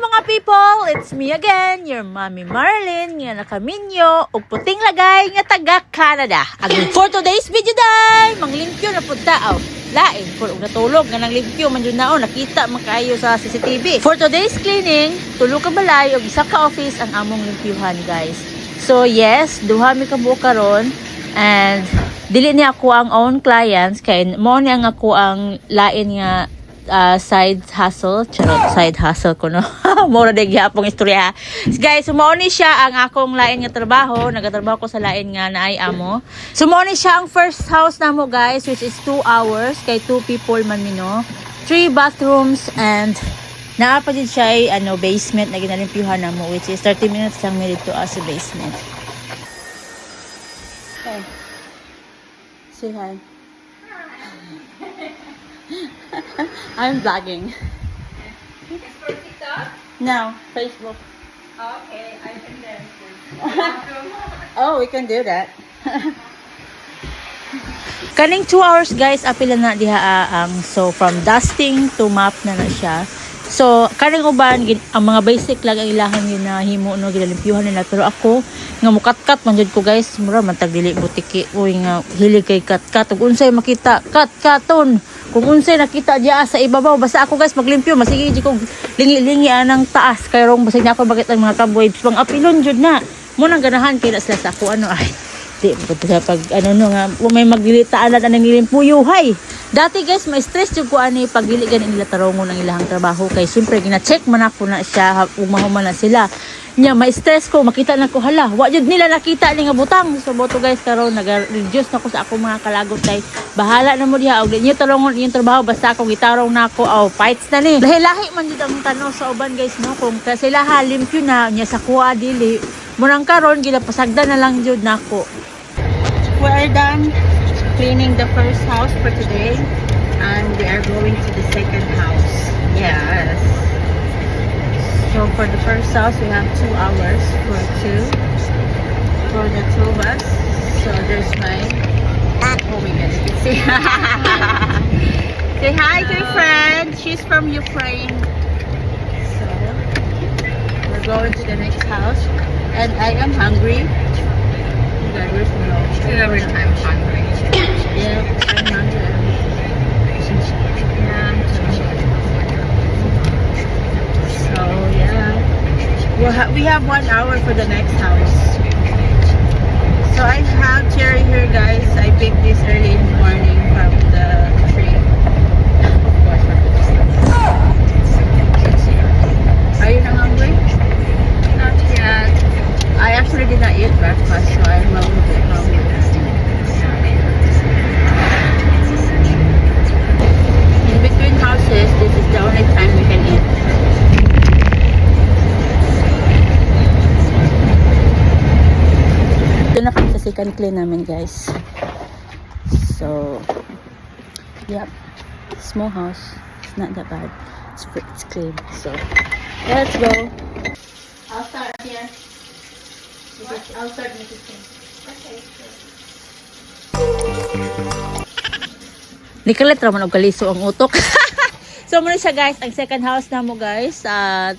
mga people! It's me again, your mommy Marlin, nga nakaminyo, ug puting lagay nga taga Canada. Agin for today's video day, manglimpyo na punta aw. Lain, kung natulog nga nang limpyo man yun naon, nakita man kayo sa CCTV. For today's cleaning, tulo ka balay ug isa ka office ang among limpyuhan guys. So yes, duha mi kabuo karon and dili ni ako ang own clients kay mo ni ang ako ang lain nga uh, side hustle. Charot, side hustle ko, no? Mura de gyapong istorya. Guys, sumaoni siya ang akong lain nga trabaho. Nagatrabaho ko sa lain nga naay amo. Sumaoni siya ang first house namo guys, which is 2 hours. Kay 2 people man mino. 3 bathrooms and naa pa din siya ay, ano, basement na ginalimpyuhan namo, which is 30 minutes lang mi dito as a basement. Okay. Say hi. I'm vlogging. It's for TikTok? No, Facebook. Okay, I can dance. Oh, we can do that. Kaning 2 hours guys, apila na diha ah, ang so from dusting to map na na siya. So, kaning uban ang mga basic lang ang ilahan yun na himo no ginalimpyuhan nila. Pero ako nga mukatkat man jud ko guys, mura man tag dili butiki. Uy nga hilig kay katkat. Ug unsay makita katkaton. Kung unsay nakita diya sa ibabaw basta ako guys maglimpyo. Masige jud ko lingi-lingi anang taas. Kay rong basig na ako bakit ang mga cobwebs pang apilon jud na. Mo nang ganahan kay na sila sa ako ano ay di pag ano no nga kung may maglitaan na nang nilimpuyuhay. Dati guys, may stress jud ko ani pag dili ganin nila tarongon ang ilahang trabaho kay syempre gina-check man ako na siya ug mahuman na sila. Nya may stress ko makita na ko hala, wa jud nila nakita ni nga butang. So boto guys karon nag-reduce na ko sa ako mga kalagot kay bahala na mo diha og di niyo tarongon inyong trabaho basta ako gitarong na ako aw fights na ni. Lahi-lahi man jud ang tanong sa uban guys no kung ka sila halimpyo na nya sa kuha dili. Munang karon ginapasagda na lang jud nako. We are done cleaning the first house for today and we are going to the second house. Yes. So for the first house we have two hours for two for the two of us. So there's my oh my god, you can see. Say hi to your friend. She's from Ukraine. So we're going to the next house and I am hungry. Where's my? Every time hungry. Yeah, I'm hungry. So yeah, we'll ha- we have one hour for the next house. So I have cherry here, guys. I picked this early in the morning from the tree. Of course, from the tree. Are you not hungry? Not yet. I actually did not eat breakfast, so I'm a little bit hungry. Clean namin, guys. So, yep. Small house. It's not that bad. It's, it's clean. So, let's go. I'll start here. I'll start making things. Nikalit raman og kaliso ang utok. so muna siya guys, ang second house na mo guys at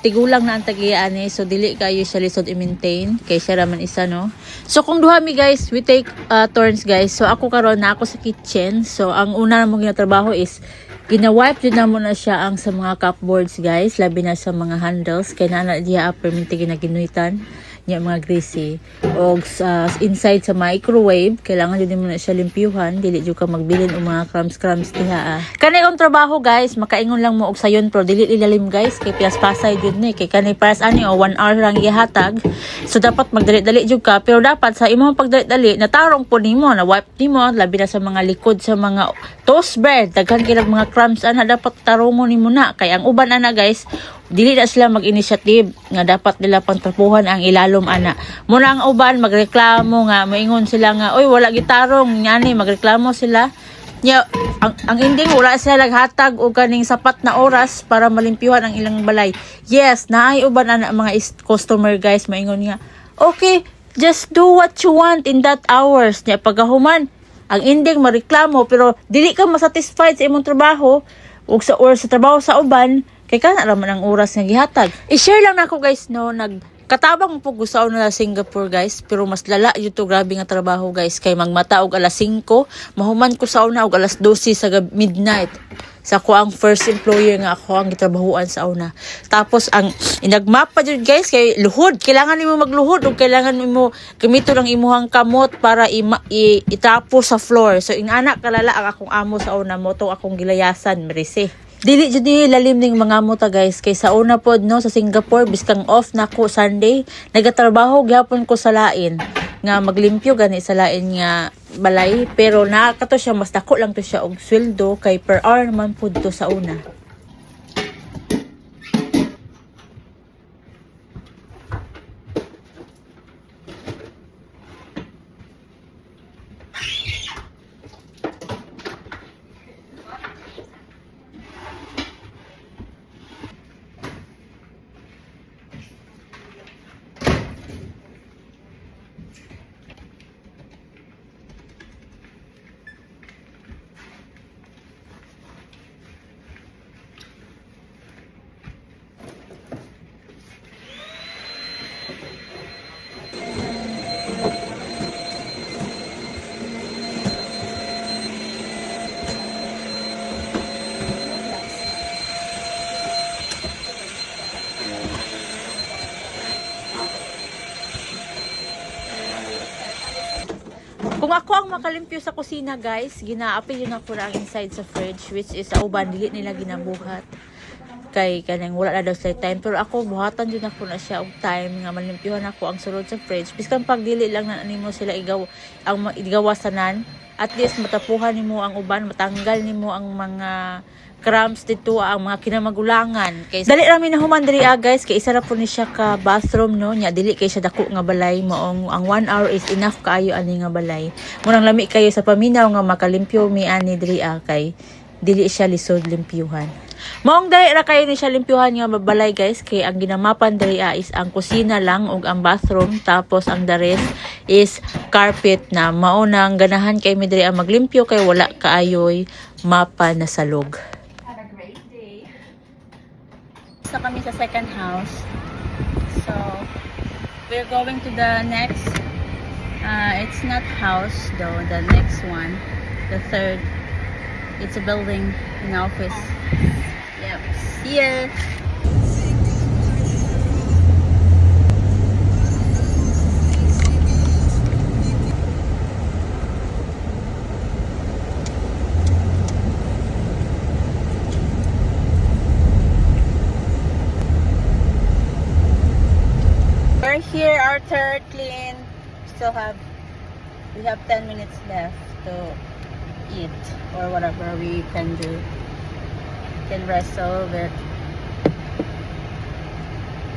tigulang na ang tagian eh. So dili kayo siya lisod i-maintain kay siya raman isa no. So kung duha mi guys, we take uh, turns guys. So ako karon na ako sa kitchen. So ang una na mo ginatrabaho is gina-wipe din na mo na siya ang sa mga cupboards guys, labi na sa mga handles kay na na diha upper minti ginaginuitan niya mga greasy o sa inside sa microwave kailangan jud mo na siya limpyuhan. Dili jud ka magbilin og mga crumbs crumbs diha ah. kani kong trabaho guys makaingon lang mo og sayon pero dili ilalim guys kay pias pasay jud ni. Kay kani paras ani o 1 hour lang gihatag so dapat magdali-dali jud ka. Pero dapat sa imong pagdali-dali natarong po nimo na wipe nimo labi na sa mga likod sa mga toast bread. Daghan kay mga crumbs ana dapat tarongon nimo na. Kay ang uban ana guys dili na sila mag-initiative nga dapat nila pangtrapuhan ang ilalom ana. Muna ang uban magreklamo nga moingon sila nga oy wala gitarong. Ngani magreklamo sila. Nya ang, ang ending wala sila naghatag og kaning sapat na oras para malimpyuhan ang ilang balay. Yes naay uban ana mga customer guys moingon nga okay just do what you want in that hours. Nya pagahuman ang ending mareklamo pero dili ka masatisfied sa imong trabaho ug sa or sa trabaho sa uban Kay kana raman ang oras nga gihatag. I-share lang nako guys no nag Katabang po gusto na Singapore guys pero mas lala yun to grabe nga trabaho guys kay magmata og alas 5 mahuman ko sa una og alas 12 sa midnight sa ko ang first employer nga ako ang gitrabahuan sa una. Tapos ang inagmap pa jud guys kay luhod, kailangan nimo magluhod ug kailangan nimo gamito ng imuhang kamot para ima, i, itapo sa floor. So ingana kalala ang akong amo sa una mo to akong gilayasan merise. Dili jud ni lalim ning mga muta guys kay sa una pod no sa Singapore biskang off na ko Sunday nagatrabaho gyapon ko sa lain nga maglimpyo gani sa lain nga balay pero nakakato siya mas dako lang to siya og sweldo kay per hour naman pud to sa una. Kung ako ang makalimpyo sa kusina, guys, ginaapi yun ako na inside sa fridge, which is sa uban, dili nila ginabuhat. Kay kanang wala na daw sila time. Pero ako, buhatan yun ako na siya og time nga malimpyuhan ako ang sulod sa fridge. Biskan pag dili lang na nimo sila igaw, ang igawasanan, at least matapuhan nimo ang uban, matanggal nimo ang mga cramps dito ang mga kinamagulangan. Kay dali ra mi na human diri ah, guys. Kay isa ra po ni siya ka bathroom no? Nya dili kay siya dako nga balay. Maong ang 1 hour is enough kaayo ani nga balay. Murang lami kayo sa paminaw nga makalimpyo mi ani diri ah, kay dili siya lisod limpyuhan. Maong dali ra kayo ni siya limpyuhan nga mabalay guys. Kay ang ginamapan diri ah, is ang kusina lang ug ang bathroom. Tapos ang the rest is carpet na. Mao nang ganahan kay mi diri ah, maglimpyo kay wala kaayoy mapa na salog. Have a great day. Sa kami sa second house. So, we're going to the next, uh, it's not house though, the next one, the third. It's a building, an office. Yep. See ya! We're here, our third clean. Still have, we have 10 minutes left to eat or whatever we can do. Can little bit.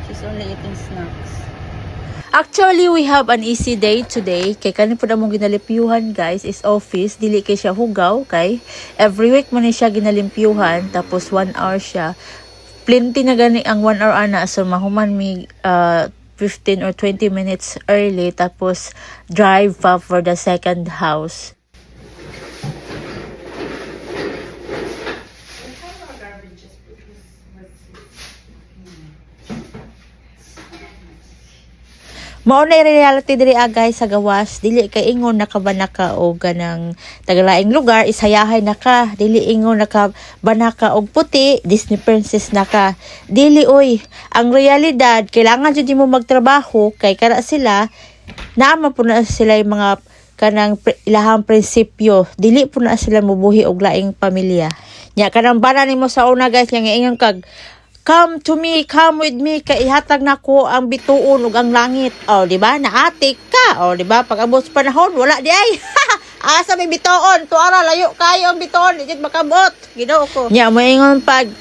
She's only eating snacks. Actually, we have an easy day today. Kay kanin po na mong ginalimpyuhan, guys, is office. Dili kay siya hugaw, kay every week man siya ginalimpyuhan, tapos one hour siya. Plenty na gani ang one hour ana, so mahuman mi uh, 15 or 20 minutes early, tapos drive pa for the second house. Mao na reality diri ah guys sa gawas. Dili kay ingon nakabanaka og ganang tagalaing lugar. Isayahay naka dili ingon nakabanaka og puti. Disney princess naka dili oy ang realidad kailangan jud mo magtrabaho kay kara sila naama po na sila yung mga kanang ilahang prinsipyo. Dili po na sila mubuhi og laing pamilya. Nya kanang bana nimo sa una guys nga ingon kag Come to me, come with me, kay ihatag na ko ang bituon ug ang langit. Oh, di ba? Naatik ka. Oh, di ba? Pag abot sa panahon, wala di ay. Asa may bituon? Tuara layo kayo ang bituon, di jud makabot. Ginoo ko. Nya mo ingon pag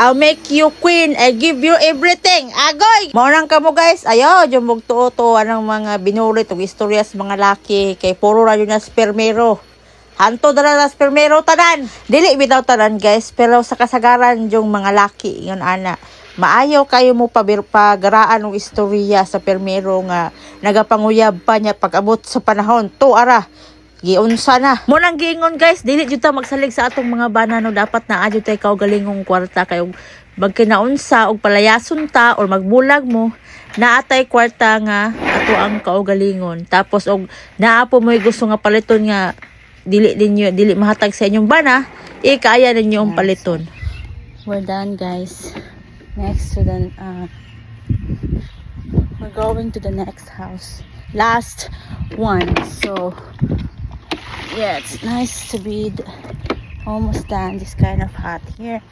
I'll make you queen. I give you everything. Agoy! Maunang ka mo guys. Ayo, yung magtuo-tuwa ng mga binulit ug istorya sa mga laki. Kay puro ra yun na spermero. Hanto na spermero tanan. Dili bitaw tanan guys. Pero sa kasagaran yung mga laki. Yun ana. Maayo kayo mo pagaraan ng istorya sa permero nga nagapanguyab pa niya pag abot sa panahon. To ara. giunsa na. Mo nang giingon guys, dili jud ta magsalig sa atong mga bana no dapat na adyo tay kaugalingong kwarta kay magkinaunsa og palayason ta or magbulag mo naatay kwarta nga ato ang kaugalingon. Tapos og naa po mo'y gusto nga paliton nga dili ninyo dili mahatag sa inyong bana, ikaya ninyo ang paliton. We're done guys. Next to the uh, we're going to the next house. Last one. So yeah, it's nice to be almost done. This kind of hot here.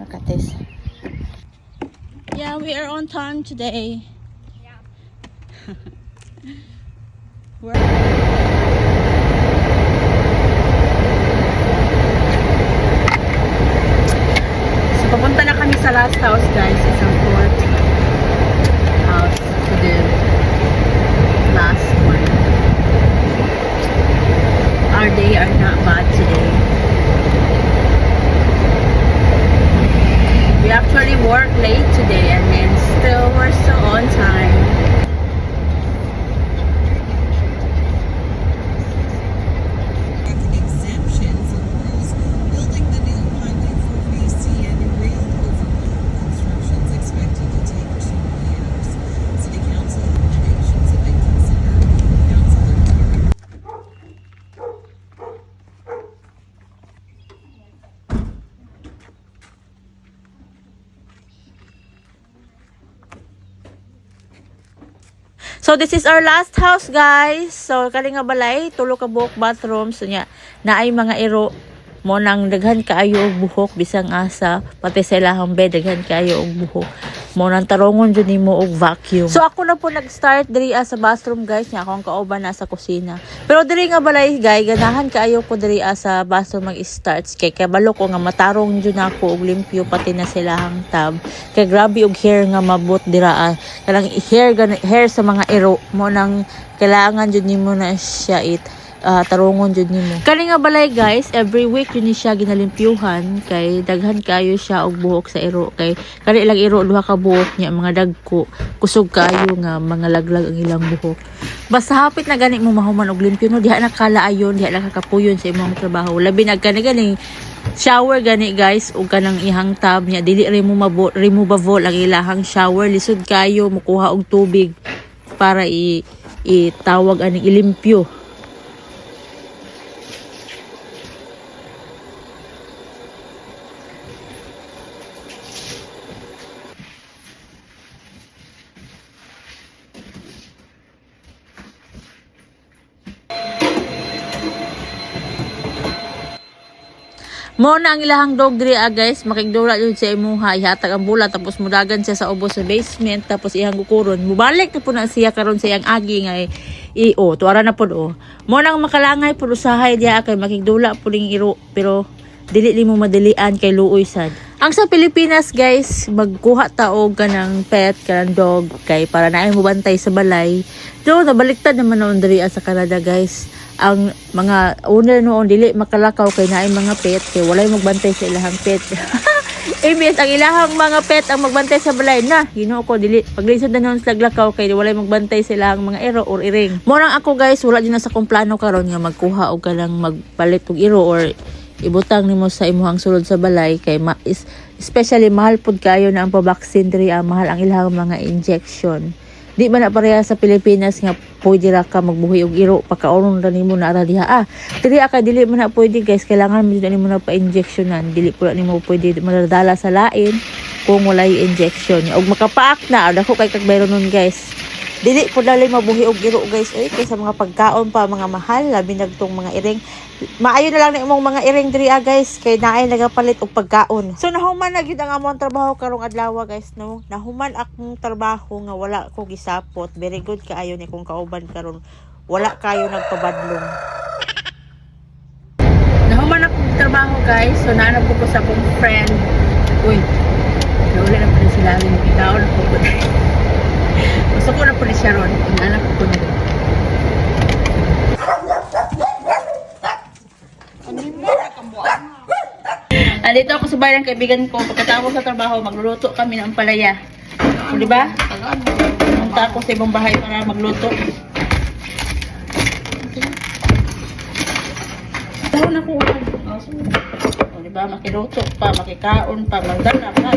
Look at this. Yeah, we are on time today. Yeah. We're- So, papunta na kami sa last house, guys. Isang fourth house to the last one. Our day are not bad today. We actually work late today and then still we're still on time. exemptions of crews building the new Highway 4BC and rail overpass construction is expected to take two years. City Council recommendations have been considered. Councilor So this is our last house guys. So kani nga balay tulo ka buhok bathroom so nya naay mga iro mo nang daghan kaayo og buhok bisang asa pati sa ilahang bed daghan kaayo og buhok mo nang tarongon jud nimo og vacuum. So ako na po nag-start diri ah, sa bathroom guys nya akong kauban na sa kusina. Pero diri nga balay guys ganahan kaayo ko diri ah, sa bathroom mag-start kay kabalo ko nga matarong jud nako og limpyo pati na silahang tab. Kay grabe og hair nga mabot dira ah. Kanang hair hair sa mga iro mo nang kailangan jud nimo na siya it ah, tarongon jud nimo. Kani nga balay guys, every week yun siya ginalimpyuhan kay daghan kayo siya og buhok sa iro kay kani ilang iro duha ka buhok niya mga dagko kusog kayo nga mga laglag ang ilang buhok. Basta hapit na gani mo mahuman og limpyo no diha na kalaayon, diha na kakapuyon sa imong trabaho. Labi na gani gani shower gani guys ug kanang ihang tab niya dili removable removable ang ilahang shower lisod kayo mukuha og tubig para i itawag aning ilimpyo Mo na ang ilahang dog ah, guys, makigdula yun sa imuha, ihatag ang bula tapos mudagan siya sa ubos sa basement tapos ihang gukuron. Mubalik na po na siya karon sa iyang agi nga i, i o tuara na pod o. Mo nang makalangay pud usahay diha kay makigdula po ning iro pero dili nimo madilian kay luoy sad. Ang sa Pilipinas guys, magkuha ta og kanang pet, kanang dog kay para naay mo bantay sa balay. Do nabaliktad naman noon diri ah, sa Canada guys ang mga owner noon dili makalakaw kay naay mga pet kay walay magbantay sa ilahang pet. Imbes ang ilahang mga pet ang magbantay sa balay na, Ginoo ko dili paglisod na noon sa lakaw kay walay magbantay sa ilahang mga iro or iring. Morang ako guys, wala din sa kong plano karon nga magkuha og kanang magpalit og iro or ibutang nimo sa imuhang sulod sa balay kay ma is, especially mahal pud kayo na ang pabaksin diri ah, mahal ang ilahang mga injection. Di man na pareha sa Pilipinas nga pwede ra ka magbuhi og iro pagkaoron ra nimo na ara diha ah. Diri ka dili man na pwede guys kailangan mo nimo na pa-injectionan dili pula nimo pwede madadala sa lain kung walay injection. Og makapaak na dako kay kag bayron nun guys. Dili po dali mabuhi og iro guys oy kay sa mga pagkaon pa mga mahal labi nagtong mga iring. Maayo na lang na imong mga iring diri ah, guys kay naay nagapalit og pagkaon. So nahuman na gyud ang among trabaho karong adlaw guys no? Nahuman akong trabaho nga wala ko gisapot. Very good kaayo ni kung kauban karon wala kayo nagpabadlong. Nahuman akong trabaho guys so naanap ko po sa akong friend. Uy nawala na pala sila yung itaon ko po gusto ko na po ni Sharon naanap ko na rin Andito ako sa bahay ng kaibigan ko. Pagkatapos sa trabaho, magluluto kami ng palaya. O, di ba? Punta ako sa ibang bahay para magluto. Saan ako ulan? Oh, di ba, makiluto pa, makikaon pa, magdala pa.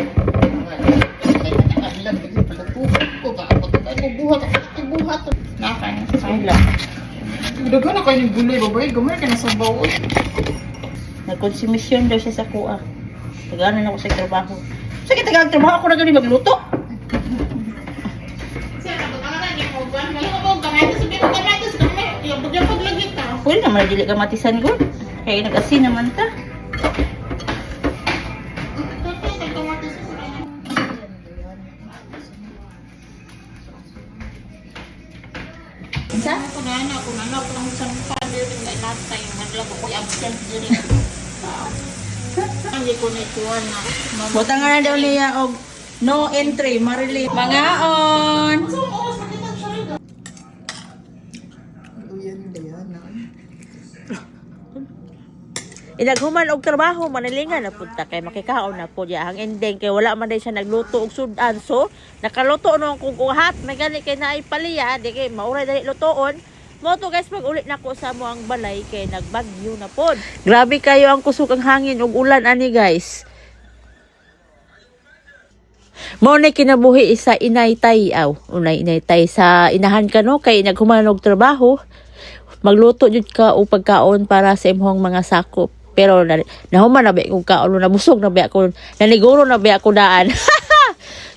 Daga na kayo ng gulay, babae. Gamay ka na sa bawal. Nagkonsumisyon daw siya sa kuha. Taganan ako sa trabaho. Sige, tagang trabaho ako na ganun magluto. Pwede naman dili ka matisan ko. Kaya nag-asin naman ta. Buta nga na daw niya og no entry, Marily. Mga on! Inaghuman og trabaho manalingan na punta kay makikaon na po diya ang ending kay wala man day siya nagluto og sudan so nakaluto no kung kuhat may gani kay naay paliya di kay mauray dali lutoon mo guys pag ulit nako sa mo ang balay kay nagbagyo na pod. Grabe kayo ang kusog ang hangin ug ulan ani guys. Mao na kinabuhi isa inay tay aw unay inay tay sa inahan ka no? Kay naghuman og trabaho. Magluto jud ka og pagkaon para sa imong mga sakop. Pero na, nahuman na ba kung kaon nabusog na ba ako naniguro na ba ako daan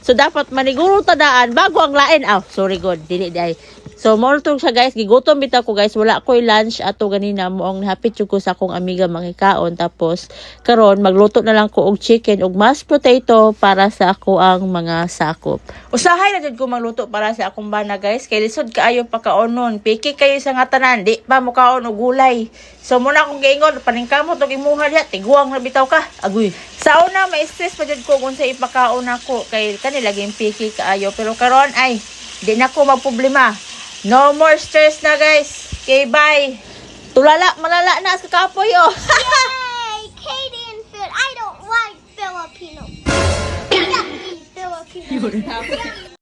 so dapat maniguro ta daan bago ang lain. Aw sorry god. Dili day So, mo to siya guys, gigutom bitaw ko guys, wala ko'y lunch ato ganina. Mo ang hapit ko sa akong amiga makikaon tapos karon magluto na lang ko og chicken ug mashed potato para sa ako ang mga sakop. Usahay na jud ko magluto para sa akong bana guys, kay lisod kaayo pa kaonon. Piki kayo sa nga tanan, di pa mo kaon og gulay. So muna akong giingon, paningkamot og imuha diha, tiguang na bitaw ka. Agoy. Sa una may stress pa jud ko kung sa ipakaon ako kay kanila laging piki kaayo pero karon ay di na ko magproblema. No more stress na guys. Okay, bye. Tulala, malala na sa kapoy oh. Yay! Canadian food. I don't like Filipino. Yucky Filipino.